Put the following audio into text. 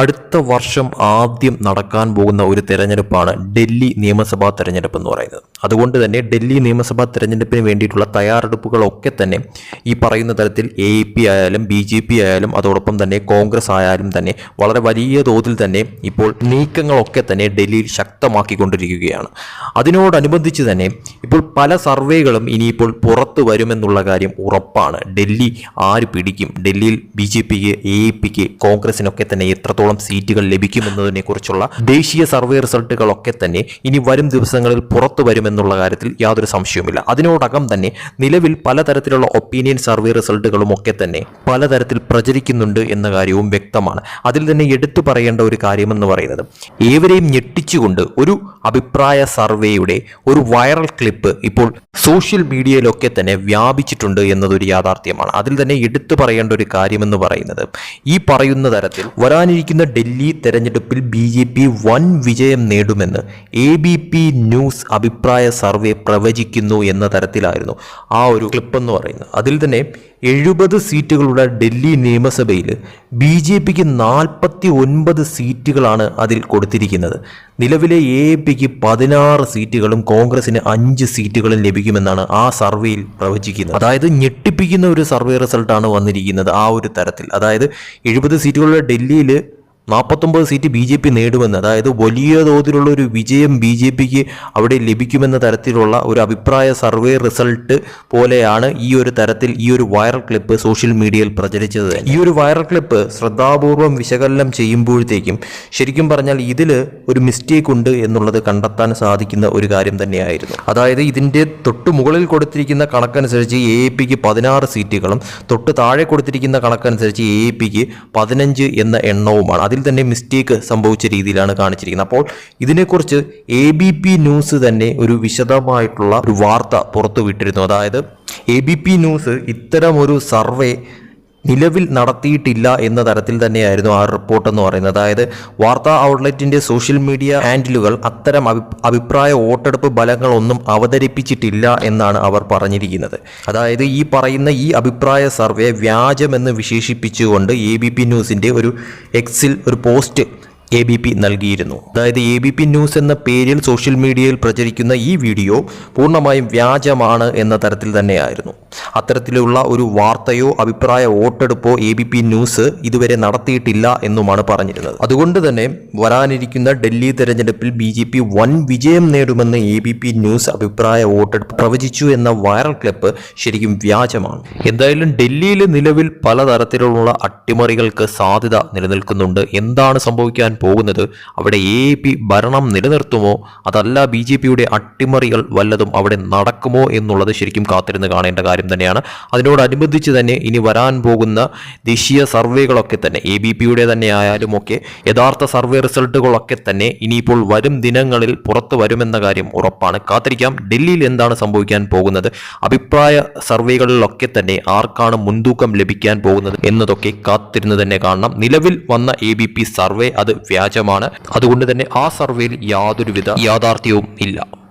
അടുത്ത വർഷം ആദ്യം നടക്കാൻ പോകുന്ന ഒരു തെരഞ്ഞെടുപ്പാണ് ഡൽഹി നിയമസഭാ തെരഞ്ഞെടുപ്പ് എന്ന് പറയുന്നത്. അതുകൊണ്ട് തന്നെ ഡൽഹി നിയമസഭാ തെരഞ്ഞെടുപ്പിന് വേണ്ടിയിട്ടുള്ള തയ്യാറെടുപ്പുകളൊക്കെ തന്നെ ഈ പറയുന്ന തരത്തിൽ എ പി ആയാലും ബി ജെ പി ആയാലും അതോടൊപ്പം തന്നെ കോൺഗ്രസ് ആയാലും തന്നെ വളരെ വലിയ തോതിൽ തന്നെ ഇപ്പോൾ നീക്കങ്ങളൊക്കെ തന്നെ ഡൽഹിയിൽ ശക്തമാക്കിക്കൊണ്ടിരിക്കുകയാണ്. അതിനോടനുബന്ധിച്ച് തന്നെ ഇപ്പോൾ പല സർവേകളും ഇനിയിപ്പോൾ പുറത്തു വരുമെന്നുള്ള കാര്യം ഉറപ്പാണ്. ഡൽഹി ആര് പിടിക്കും? ഡൽഹിയിൽ ബി ജെ പിക്ക് എ പിക്ക് കോൺഗ്രസിനൊക്കെ തന്നെ എത്രത്തോളം സീറ്റുകൾ ലഭിക്കുമെന്നതിനെക്കുറിച്ചുള്ള ദേശീയ സർവേ റിസൾട്ടുകളൊക്കെ തന്നെ ഇനി വരും ദിവസങ്ങളിൽ പുറത്തു വരുമെന്നുള്ള കാര്യത്തിൽ യാതൊരു സംശയവുമില്ല. അതിനോടകം തന്നെ നിലവിൽ പലതരത്തിലുള്ള ഒപ്പീനിയൻ സർവേ റിസൾട്ടുകളും ഒക്കെ തന്നെ പലതരത്തിൽ പ്രചരിക്കുന്നുണ്ട് എന്ന കാര്യവും വ്യക്തമാണ്. അതിൽ തന്നെ എടുത്തു പറയേണ്ട ഒരു കാര്യമെന്ന് പറയുന്നത് ഏവരെയും ഞെട്ടിച്ചുകൊണ്ട് ഒരു അഭിപ്രായ സർവേയുടെ ഒരു വൈറൽ ക്ലിപ്പ് ഇപ്പോൾ സോഷ്യൽ മീഡിയയിലൊക്കെ തന്നെ വ്യാപിച്ചിട്ടുണ്ട് എന്നതൊരു യാഥാർത്ഥ്യമാണ്. അതിൽ തന്നെ എടുത്തു പറയേണ്ട ഒരു കാര്യമെന്ന് പറയുന്നത് ഈ പറയുന്ന തരത്തിൽ വരാനിരിക്കുന്ന ഡൽഹി തെരഞ്ഞെടുപ്പിൽ ബി വൻ വിജയം നേടുമെന്ന് എ ന്യൂസ് അഭിപ്രായ സർവേ പ്രവചിക്കുന്നു എന്ന തരത്തിലായിരുന്നു ആ ഒരു ക്ലിപ്പ് എന്ന് പറയുന്നത്. അതിൽ തന്നെ എഴുപത് സീറ്റുകളുടെ ഡൽഹി നിയമസഭയിൽ ബി ജെ പിക്ക് നാൽപ്പത്തി ഒൻപത് സീറ്റുകളാണ് അതിൽ കൊടുത്തിരിക്കുന്നത്. നിലവിലെ എ പിക്ക് പതിനാറ് സീറ്റുകളും കോൺഗ്രസിന് അഞ്ച് സീറ്റുകളും ലഭിക്കുമെന്നാണ് ആ സർവേയിൽ പ്രവചിക്കുന്നത്. അതായത് ഞെട്ടിപ്പിക്കുന്ന ഒരു സർവേ റിസൾട്ടാണ് വന്നിരിക്കുന്നത് ആ ഒരു തരത്തിൽ. അതായത് എഴുപത് സീറ്റുകളുടെ ഡൽഹിയിൽ നാൽപ്പത്തൊമ്പത് സീറ്റ് ബി ജെ പി നേടുമെന്ന് അതായത് വലിയ തോതിലുള്ള ഒരു വിജയം ബി ജെ പിക്ക് അവിടെ ലഭിക്കുമെന്ന തരത്തിലുള്ള ഒരു അഭിപ്രായ സർവേ റിസൾട്ട് പോലെയാണ് ഈ ഒരു തരത്തിൽ ഈ ഒരു വൈറൽ ക്ലിപ്പ് സോഷ്യൽ മീഡിയയിൽ പ്രചരിച്ചത് ഈ ഒരു വൈറൽ ക്ലിപ്പ് ശ്രദ്ധാപൂർവം വിശകലനം ചെയ്യുമ്പോഴത്തേക്കും ശരിക്കും പറഞ്ഞാൽ ഇതിൽ ഒരു മിസ്റ്റേക്ക് ഉണ്ട് എന്നുള്ളത് കണ്ടെത്താൻ സാധിക്കുന്ന ഒരു കാര്യം തന്നെയായിരുന്നു. അതായത് ഇതിന്റെ തൊട്ട് മുകളിൽ കൊടുത്തിരിക്കുന്ന കണക്കനുസരിച്ച് എ എ പിക്ക് പതിനാറ് സീറ്റുകളും തൊട്ട് താഴെ കൊടുത്തിരിക്കുന്ന കണക്കനുസരിച്ച് എ എ പിക്ക് പതിനഞ്ച് എന്ന എണ്ണവുമാണ്. അതിൽ തന്നെ മിസ്റ്റേക്ക് സംഭവിച്ച രീതിയിലാണ് കാണിച്ചിരിക്കുന്നത്. അപ്പോൾ ഇതിനെക്കുറിച്ച് എ ബി പി ന്യൂസ് തന്നെ ഒരു വിശദമായിട്ടുള്ള ഒരു വാർത്ത പുറത്തുവിട്ടിരുന്നു. അതായത് എ ബി പി ന്യൂസ് ഇത്തരമൊരു സർവേ നിലവിൽ നടത്തിയിട്ടില്ല എന്ന തരത്തിൽ തന്നെയായിരുന്നു ആ റിപ്പോർട്ട് എന്ന് പറയുന്നത്. അതായത് വാർത്താ ഔട്ട്ലെറ്റിന്റെ സോഷ്യൽ മീഡിയ ഹാൻഡിലുകൾ അത്തരം അഭി അഭിപ്രായ വോട്ടെടുപ്പ് ഫലങ്ങളൊന്നും അവതരിപ്പിച്ചിട്ടില്ല എന്നാണ് അവർ പറഞ്ഞിരിക്കുന്നത്. അതായത് ഈ പറയുന്ന ഈ അഭിപ്രായ സർവേ വ്യാജമെന്ന് വിശേഷിപ്പിച്ചുകൊണ്ട് എ ബി പി ന്യൂസിന്റെ ഒരു എക്സിൽ ഒരു പോസ്റ്റ് എ ബി പി നൽകിയിരുന്നു. അതായത് എ ബി പി ന്യൂസ് എന്ന പേരിൽ സോഷ്യൽ മീഡിയയിൽ പ്രചരിക്കുന്ന ഈ വീഡിയോ പൂർണമായും വ്യാജമാണ് എന്ന തരത്തിൽ തന്നെയായിരുന്നു. അത്തരത്തിലുള്ള ഒരു വാർത്തയോ അഭിപ്രായ വോട്ടെടുപ്പോ എ ബി പി ന്യൂസ് ഇതുവരെ നടത്തിയിട്ടില്ല എന്നുമാണ് പറഞ്ഞിരുന്നത്. അതുകൊണ്ട് തന്നെ വരാനിരിക്കുന്ന ഡൽഹി തെരഞ്ഞെടുപ്പിൽ ബി ജെ പി വൻ വിജയം നേടുമെന്ന് എ ബി പി ന്യൂസ് അഭിപ്രായ വോട്ടെടുപ്പ് പ്രവചിച്ചു എന്ന വൈറൽ ക്ലിപ്പ് ശരിക്കും വ്യാജമാണ്. എന്തായാലും ഡൽഹിയിൽ നിലവിൽ പലതരത്തിലുള്ള അട്ടിമറികൾക്ക് സാധ്യത നിലനിൽക്കുന്നുണ്ട്. എന്താണ് സംഭവിക്കാൻ പോകുന്നത് അവിടെ എ പി ഭരണം നിലനിർത്തുമോ? അതല്ല ബി ജെ പിയുടെ അട്ടിമറികൾ വല്ലതും അവിടെ നടക്കുമോ എന്നുള്ളത് ശരിക്കും കാത്തിരുന്ന് കാണേണ്ട കാര്യം തന്നെയാണ്. അതിനോടനുബന്ധിച്ച് തന്നെ ഇനി വരാൻ പോകുന്ന ദേശീയ സർവേകളൊക്കെ തന്നെ എ ബി പിയുടെ തന്നെ ആയാലും ഒക്കെ യഥാർത്ഥ സർവേ റിസൾട്ടുകളൊക്കെ തന്നെ ഇനിയിപ്പോൾ വരും ദിനങ്ങളിൽ പുറത്തു വരുമെന്ന കാര്യം ഉറപ്പാണ്. കാത്തിരിക്കാം. ഡൽഹിയിൽ എന്താണ് സംഭവിക്കാൻ പോകുന്നത്? അഭിപ്രായ സർവേകളിലൊക്കെ തന്നെ ആർക്കാണ് മുൻതൂക്കം ലഭിക്കാൻ പോകുന്നത് എന്നതൊക്കെ കാത്തിരുന്ന് തന്നെ കാണണം. നിലവിൽ വന്ന എ സർവേ അത് വ്യാജമാണ്. അതുകൊണ്ട് തന്നെ ആ സർവേയിൽ യാതൊരുവിധ യാഥാർത്ഥ്യവും ഇല്ല.